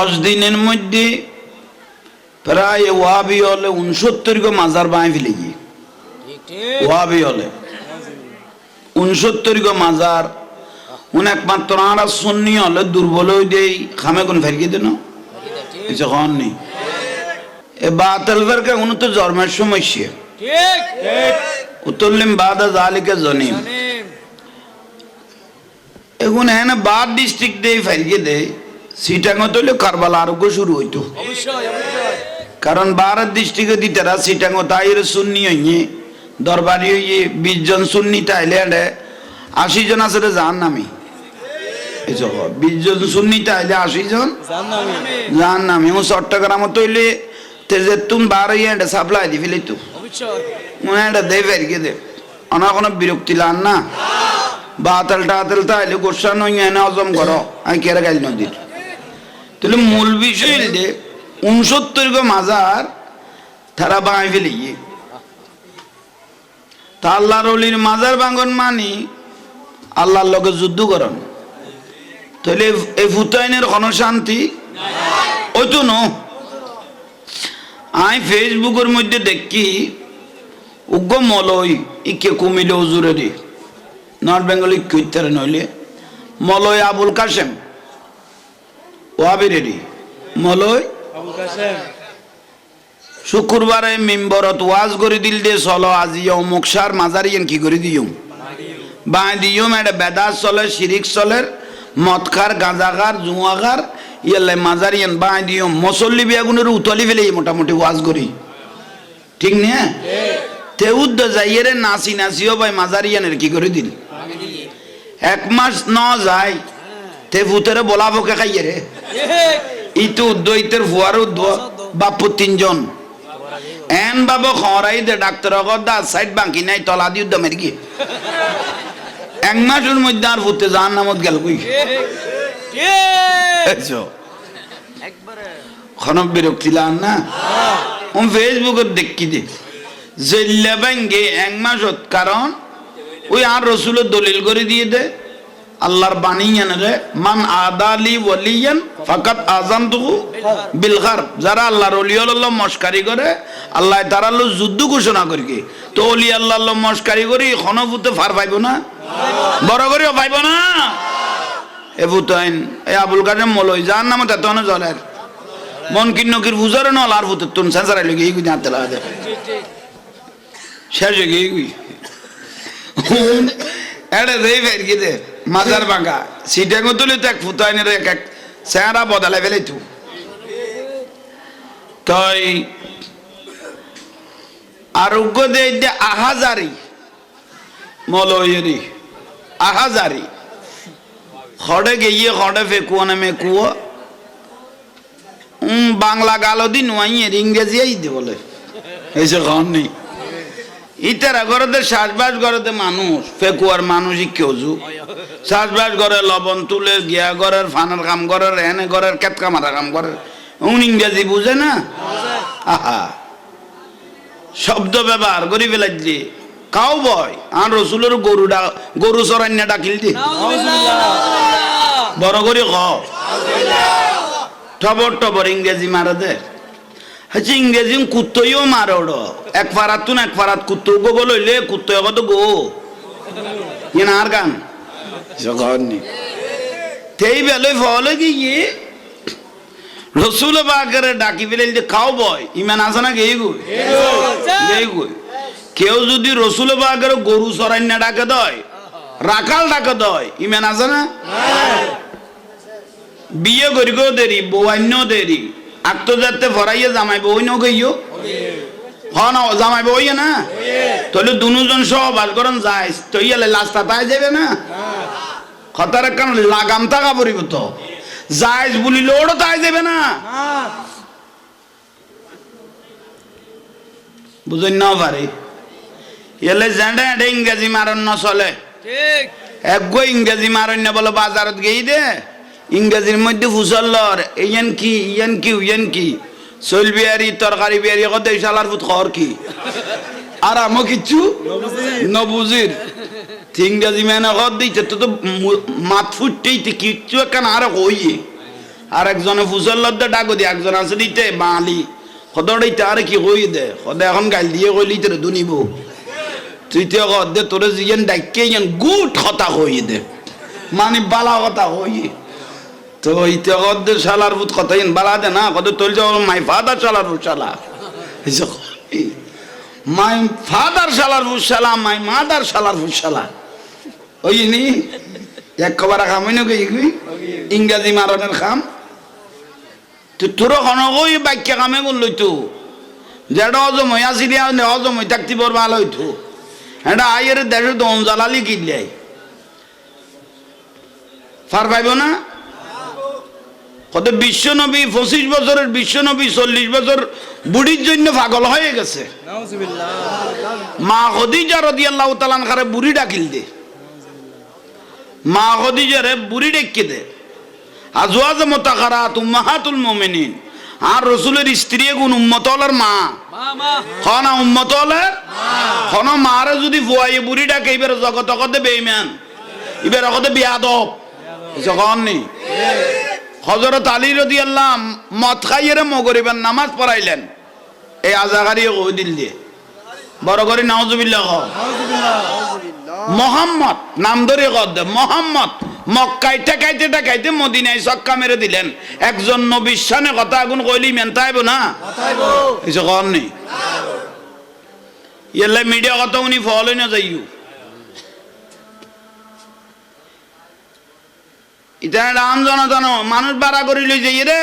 দশ দিনের মধ্যে প্রায় ওয়াবি হলে উনসত্তর গো মাজার বাঁই ফেলে গিয়ে। ওয়াবি হলে। উনসত্তর গো মাজার। উন একমাত্র আরা সুন্নি হলে দুর্বল হয়ে দেই, খামে কোন ফেরকি দেন যখন নেই এ বাতিল ফেরকে উনি তো জন্মের সমস্যা ঠিক উত্তরলিম বাদা জালিকা জনিম। এখন হ্যাঁ বাদ ডিস্ট্রিক্ট দিয়ে ফেরকে দেয় সিটাঙ্গ তৈলে কারবালা আরোগ্য শুরু হইতো। কারণ ভারত ডিস্ট্রিক্টে দিতারা সিটাঙ্গ তাইর সুন্নি হইয়ে দরবারি হইয়ে বিশ জন সুন্নি তাইলে আশি জন আছে রে নামি বিশ জন সুন্নি তাইলে আশি জন জান নামি ও চট্টগ্রাম তৈলে তেজে তুম বার হইয়ে এডে সাপ্লাই দি ফেলি তো মনে এটা দে ফেরকে দে। অনা কোনো বিরক্তি লান না। বাতাল টাতাল তাইলে গোসা নই এনে হজম করো। আমি কেরা গাইল নদীর? তাহলে মূল বিষয় দে উনসত্তর গো মাজার তারা বাঙাই ফেলে গিয়ে। তা আল্লাহর অলির মাজার বাঙ্গন মানি আল্লাহর লগে যুদ্ধ করন। তাহলে এই ফুতাইনের কোনো শান্তি? ওই তো ন। আমি ফেসবুকের মধ্যে দেখি, উগ্র মলয় ইকে কুমিলে দি নর্থ বেঙ্গল ইকুইতারে নইলে। মলয় আবুল কাসেম ওয়াবিরে দি মলয়? শুক্রবারে মিম্বরত ওয়াজ করে দিল দে চলো আজি অমুক সার মাজারিয়েন কি করে দিও? বাঁ দিও এটা বেদাস চলে শিরিক চলের মদ খার গাঁজা খার জুয়া খার ইয়ালে মাজারিয়েন বাঁ দিও। মসল্লি বিয়াগুনের উতলি ফেলে মোটামুটি ওয়াজ করি। ঠিক নিয়ে তে উদ্দ যাইয়েরে নাচি নাচিও ভাই মাজারিয়ানের কি করে দিল? এক মাস ন যায় তে ভূতেরে বলা বকে খাইয়ে রে? ইতু উদ্দৈতের ফুয়ার উদ্দ বাপু তিনজন। এন বাবু খরাই দে ডাক্তার দা সাইড বাঙ্কি নাই তলা দিয়ে উদ্যমের কি এক মাসের মধ্যে আর ভূতে যার নামত গেল কই? খনব বিরক্তি লান না? ও ফেসবুকে দেখি দে। জেল্লা ব্যাঙ্গে এক মাসত কারণ ওই আর রসুলের দলিল করে দিয়ে দে। আল্লাহর বাণী এনে রে মান আদালি ওয়ালিয়ান ফাকাত আজান তুকু বিলখার যারা আল্লাহর অলি আল্লাহ মস্কারি করে, আল্লাহ তারা আল্লাহ যুদ্ধ ঘোষণা করি কি। তো অলি আল্লাহ আল্লাহ মস্কারি করি খনভূতে ফার পাইব না? বড় করেও পাইব না? এ ভূতাইন এ আবুল কাদের মলই যার নামে তেত জলের। মন কিন্নকির বুঝারে নল আর ভূতের তুন সেন্সার আইলে গিয়ে জানতে লাগে ঠিক ঠিক শেষ হয়ে গিয়ে এটা দেই ফের কি দে? মাজার ভাঙা সিটাঙ্গ তুলি তো এক ফুতাইনের এক এক চেহারা বদলে ফেলে তু তই আরোগ্য দে আহাজারি মলয়েরি আহাজারি খড়ে গিয়ে খড়ে ফেকুয়া না মেকুয়া উম, বাংলা গালো দিন ইংরেজি এই বলে। এসে খন নেই। ইতারা ঘরতে শ্বাসবাস ঘরতে মানুষ ফেকুয়ার মানুষই কেউ যু শ্বাসবাস ঘরে লবণ তুলে গিয়া ঘরের ফানের কাম ঘরের এনে ঘরের কেতকা মারা কাম ঘরের। উন ইংরেজি বুঝে না? আহা। শব্দ ব্যবহার করি ফেলাইলি। কাউ বয় আর রসুলের গরুটা গরু চরান্যা ডাকিল দি বড় করে খ টবর টবর ইংরেজি মারা দে। হচ্ছে ইংরেজি কুত্তইও মারে ওড় এক ফারাত তুন এক ফারাত কুত্ত গো লইলে কুত্ত কত গো ইয়ে আর গান জগন্নি তেই বেলে ফলে গিয়ে রসুল বাগের ডাকি ফেলে যে খাও বয় ইমান আছে না গেই গুই গেই গুই কেউ যদি রসুল বাগের গরু সরান্যা ডাকে দয় রাখাল ডাকে দয় ইমান আছে না বিয়ে করি গো দেরি বৌয়ান্য দেরি আত্মজাতে ফরাইয়ে জামাই বই ন গইও হ না জামাই বই না? তাহলে দুজন সহবাস করেন যায় তো ইয়ালে লাস্তা তাই যাবে না? খতার কারণ লাগাম থাকা পড়িব তো যাইজ বলি লোড়ও তাই যাবে না? বুঝেন না পারে ইয়ালে জেন্ডে এডে ইংরেজি মারণ ন চলে। ঠিক। একগো ইংরেজি মারণ্য বলে বাজারত গেই দে ইংরেজির মধ্যে ফুসল্লর ইয়ান কি ইয়ান কি ইয়ান কি? চল বিয়ারি তরকারি বিয়ারি কত শালার ফুট খর কি? আর আমো কিচ্ছু? নবুজির। ইংরেজি মেনে কত দিচ্ছে তো তো মাত ফুটতেই তে কিচ্ছু একখান আর কইয়ে। আর একজনে ফুসল লদ্দে ডাকো দিয়ে একজন আছে দিতে, বাঙালি। সদর দিতে আরে কি কই দে? সদে এখন গাল দিয়ে কইলি তোরে দুনিব। তৃতীয় দে, তোরে জিয়েন ডাইকে ইয়ান গুট কথা কই দে। মানে বালা কথা কই তো ইতে দে শালার ভূত কথা বালা দে না, কত তোল যাও, মাই ফাদার শালার ভূত শালা। মাই ফাদার শালার ভূত শালা, মাই মাদার শালার ভূত শালা। ওই নি, এক কবার খাম হইন কই ইংরাজি মারনের খাম। তো তোর কোনো কই বাক্য কামে করল তো। যেটা অজম হয়ে আসিলি অজম হয়ে থাকতে বড় ভালো হইতো এটা আইয়ের দেশে দম জ্বালালি কিনলে। ফার পাইব না? কত বিশ্ব নবী পঁচিশ বছরের বিশ্ব নবী চল্লিশ বছর বুড়ির জন্য পাগল হয়ে গেছে। মা খদিজা রদি আল্লাহ তালান খারে বুড়ি ডাকিল দে। মা খদিজারে বুড়ি ডেকে দে। আজওয়াজ মোতাকারাত উম্মাহাতুল মুমিনিন। আর রসুলের স্ত্রী গুণ উম্মতলের মা। খনা উম্মতলের খন মারে যদি ফুয়াই বুড়ি ডাকে এবার জগত অকতে বেইমান এবার অকতে বিয়াদব যখন নেই হজরত আলী রদি আল্লাহ মদ খাইয়েরে মগরিবেন নামাজ পড়াইলেন। এই আজাগারি দিল দিয়ে। বড় করে নাউজুবিল্লাহ। মোহাম্মদ, নাম ধরে কদ মোহাম্মদ মক্কাই ঠেকাইতে ঠেকাইতে মদিনায় সক্কা মেরে দিলেন। একজন নবীর সানে কথা আগুন কইলি মেনতাইব না? কিছু কর নেই ইয়ালে মিডিয়া কথা উনি ফলো না যাইও ইটা রাম জনজন মানুষ বাড়া করি লই যাই রে,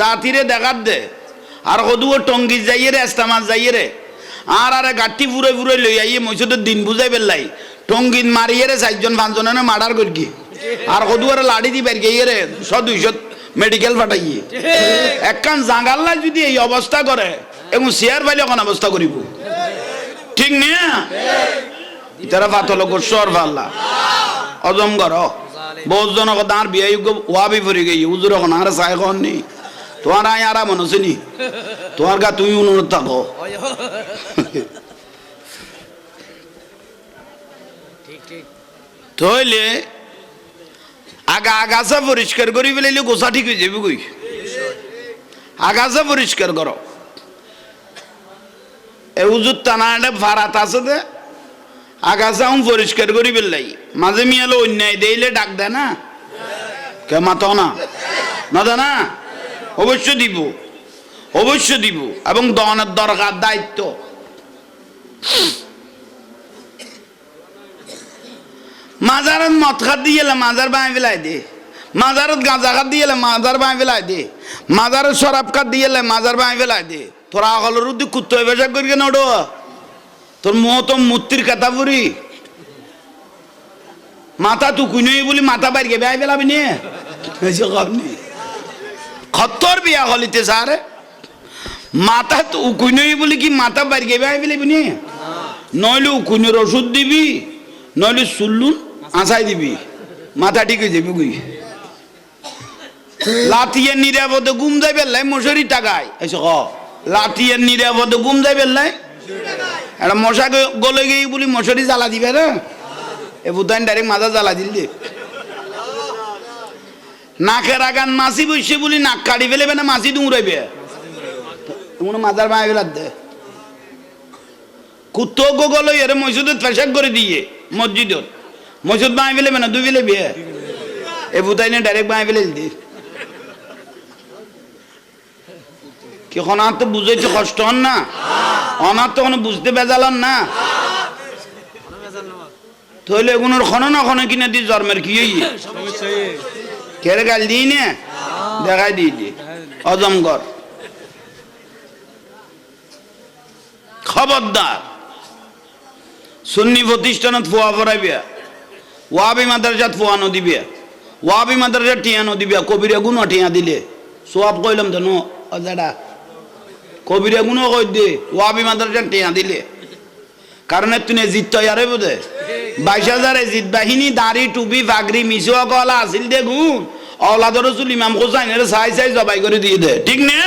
জাতিরে দেখাত দে। আর কদুও টঙ্গি যাইয়ে রে এস্তামাজ যাইয়ে রে। আর আরে গাঠি ফুরে ফুরে লই আইয়ে মইসুদের দিন বুঝাই পেলাই টঙ্গিন মারিয়ে রে চারজন পাঁচজনে মার্ডার করি আর কদুয়ারে লাড়ি দি বের গিয়ে রে, শ দুইশ মেডিকেল ফাটাইয়ে একখান জাঙ্গাল্লা যদি এই অবস্থা করে এবং চেয়ার পাইলে এখন অবস্থা করিব। ঠিক নিয়ে ইতারা পাতল গোসর ভাল্লা অজম কর বহুত জনক দাঁড় বিয়ে ওয়াবি ফুরি গই উজুর এখন আর চাই কন নি তোমার আয় আরাম আছে নি তোমার গা তুমি অনুরোধ থাকো তইলে আগা আগাছা পরিষ্কার করি ফেলাইলে গোসা ঠিক হয়ে যাবে কই আগাছা পরিষ্কার করো এ উজুর টানা একটা ভাড়াত আছে দে আগাছা পরিষ্কার করি ফেললাই মাঝে মিয়ালে অন্যায় দেইলে ডাক দেয় না। কে মাত না? না দে অবশ্য দিব অবশ্য দিব, এবং দনের দরকার, দায়িত্ব। মাজারত মদ খাত দিয়ে এলে মাজার বাঁই ফেলাই দে। মাজারত গাঁজা খাত দিয়ে এলে মাজার বাঁই ফেলাই দে। মাজারত শরাব খাত দিয়ে এলে মাজার বাঁই ফেলাই দে। তোরা আগলের উদ্দি কুত্তো বেশা করি কেন ওডো তোর মুহ তো মূর্তির কথা পুরি মাথা তুকুই নই বলি মাথা বাইরে বেআই ফেলাবি নি? খত্তর বিয়া হলিতে সারে মাথা তো উকুই নই বলি কি মাথা বাইরে বেআই ফেলাবি নি? নইলে উকুনের ওষুধ দিবি, নইলে সুল্লুন আঁচাই দিবি। মাথা ঠিক হয়ে যাবি গুই লাঠিয়ে নিরাপদে গুম যাই বেললাই মশারি টাকায় এসে ক। লাঠিয়ে নিরাপদে গুম যাই বেললাই একটা মশা গলে গিয়ে বলি মশারি জ্বালা দিবে না এ বুধান ডাইরেক্ট মাথা জ্বালা দিল নাকের আগান মাছি বসে বলি নাক কাটি ফেলেবে না মাছি দুমড়াইবে তোমার মাথার মায় ফেলার দে। কুত্তো এর পেশাক করে দিয়ে মসজিদত মসজিদ বাঁই ফেলে না দুই ফেলে বিয়ে। এ বুতাইনে ডাইরেক্ট বাঁই ফেলে কি অনার তো বুঝাইতে কষ্ট হন না? অনার তো কোনো বুঝতে বেজালন না? তাহলে এগুলোর খনো না খনো কিনে দি জন্মের কি কেড়ে গাল দিই নে? দেখাই দিই দি। অজমগর খবরদার। সুন্নি প্রতিষ্ঠানত ফুয়া ফরাইবে ওয়াবি মাদ্রাসাত ফুয়া নদিবে ওয়াবি মাদ্রাসা টিয়া নদিবে কবিরে গুণ টিয়া দিলে। সোয়াব কইলাম তো, নো অজাডা কবিরে গুণ কই দে? ওয়াবি মাদ্রাসা টিয়া দিলে। কারণ তুই জিত তৈয়ারে বোধে বাইশ হাজার জিত বাহিনী, দাড়ি, টুপি ফাগরি মিশো কলা আসিল দে, গুণ। অলাদর চুল ইমাম হোসাইনের চাই চাই জবাই করে দিয়ে দে। ঠিক না?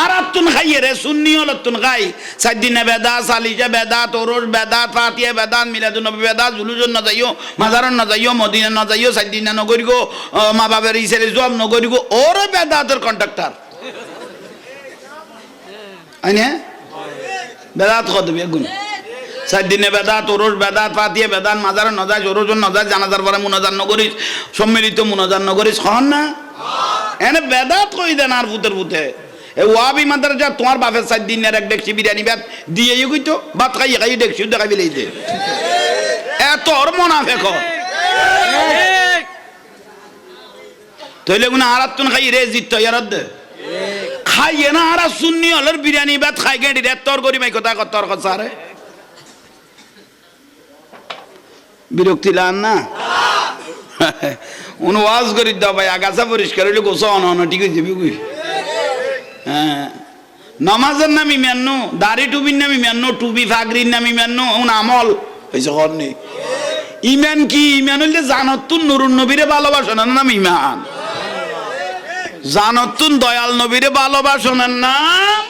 আর আত্তুন খাইয়ে রে, সুন্নি হল তুন খাই। সাইদিনে বেদা, সালিজা বেদা তোরস বেদা, ফাতিয়া বেদা, মিলাদুন নবী বেদা, জুলুজন না যাইও, মাজারন না যাইও, মদিনা না যাইও, সাইদিনা নগরি গো মা বাবার ইসের জব নগরি গো, ওর বেদাতের কন্ট্রাক্টর আইনে? বেদাত কত বেগুন সাইদিনে বেদাত ওরস বেদাত ফাতিয়া বেদান মাজার নজাজ ওরজন নজাজ জানাজার পরে মুনাজার নগরিস সম্মিলিত মুনাজার নগরিস হন না? এনে বেদাত কই দেন আর ভূতের ভূতে? এ ওয়াবি মাদার যা তোমার বাপের সাত দিনের এক ডেকছি বিরিয়ানি ভাত দিয়ে কইতো ভাত খাইয়ে খাইয়ে ডেকছি দেখাবি লইতে এত ওর মনাফে কর ঠিক। তইলে গুনা আর খাই রে জিত ইয়ারত দে। খাইয়ে না আর সুন্নি হলের বিরিয়ানি ভাত খাই গেডি রে তোর গরি মাই কথা কত তোর কথা রে বিরক্তি লান না? উন ওয়াজ করি দাও ভাই আগাছা পরিষ্কার হইলে গোসা অন অন ঠিক হয়েছে বুঝি হ্যাঁ। নমাজের নাম ইমান্ন দাড়ি টুবির নাম ইমান্ন টুবি ফাগরির নাম ইমান্ন উন আমল। হয়েছে কর নেই ইমান কি? ইমান হইলে জানতুন নুরুন নবীরে ভালোবাসনের নাম ইমান। জানতুন দয়াল নবীরে ভালোবাসনের নাম